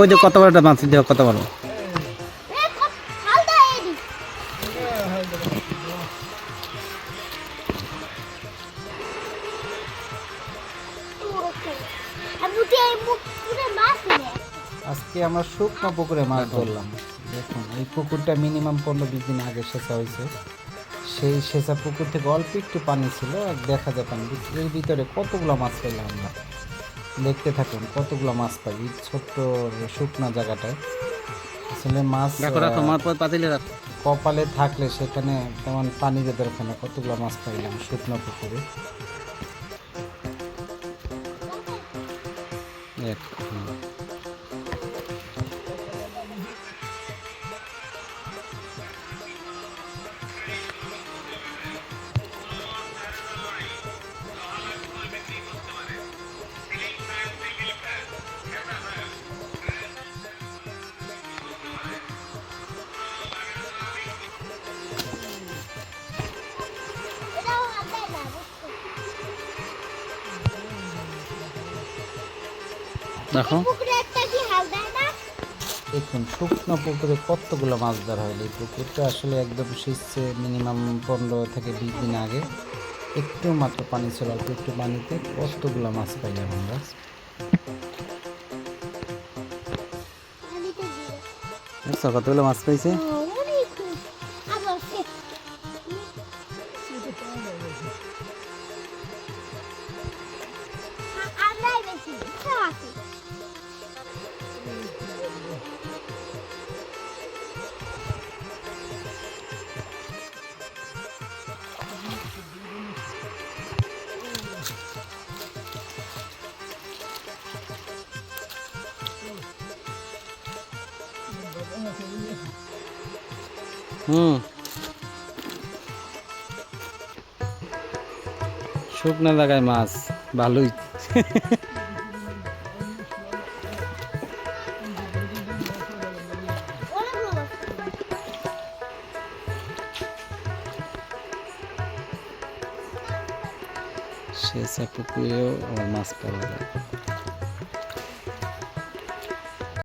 ওই যে কত বড়টা মাছ দেহ কত বড়। আজকে আমরা শুকনো পুকুরে মাছ ধরলাম। দেখুন, এই পুকুরটা মিনিমাম পনেরো বিশ দিন আগে সেচা হয়েছে। সেই সেচা পুকুর থেকে অল্প একটু পানি ছিল, আর দেখা যায় পানি এর ভিতরে কতগুলো মাছ পেলাম আমরা? দেখতে থাকুন কতগুলো মাছ পাই এই ছোট্ট শুকনো জায়গাটায়। আসলে মাছ কপালে থাকলে সেখানে তেমন পানি বেঁধে রাখে না কতগুলো মাছ পাইলাম শুকনো পুকুরে। এক, না? দেখুন শুকনো পুকুরে কতগুলো মাছ ধরা হলো এই পুকুরটা? আসলে একদম শীতছে মিনিমাম পনেরো থেকে বিশ দিন আগে একটু মাত্র পানি ছিল অল্প একটু পানিতে কতগুলো মাছ পাইলাম আমরা? কতগুলো মাছ পাইছে? হুম। শুকনো জায়গায় মাছ ভালোই। সে পুকুরেও মাছ পাওয়া যায়।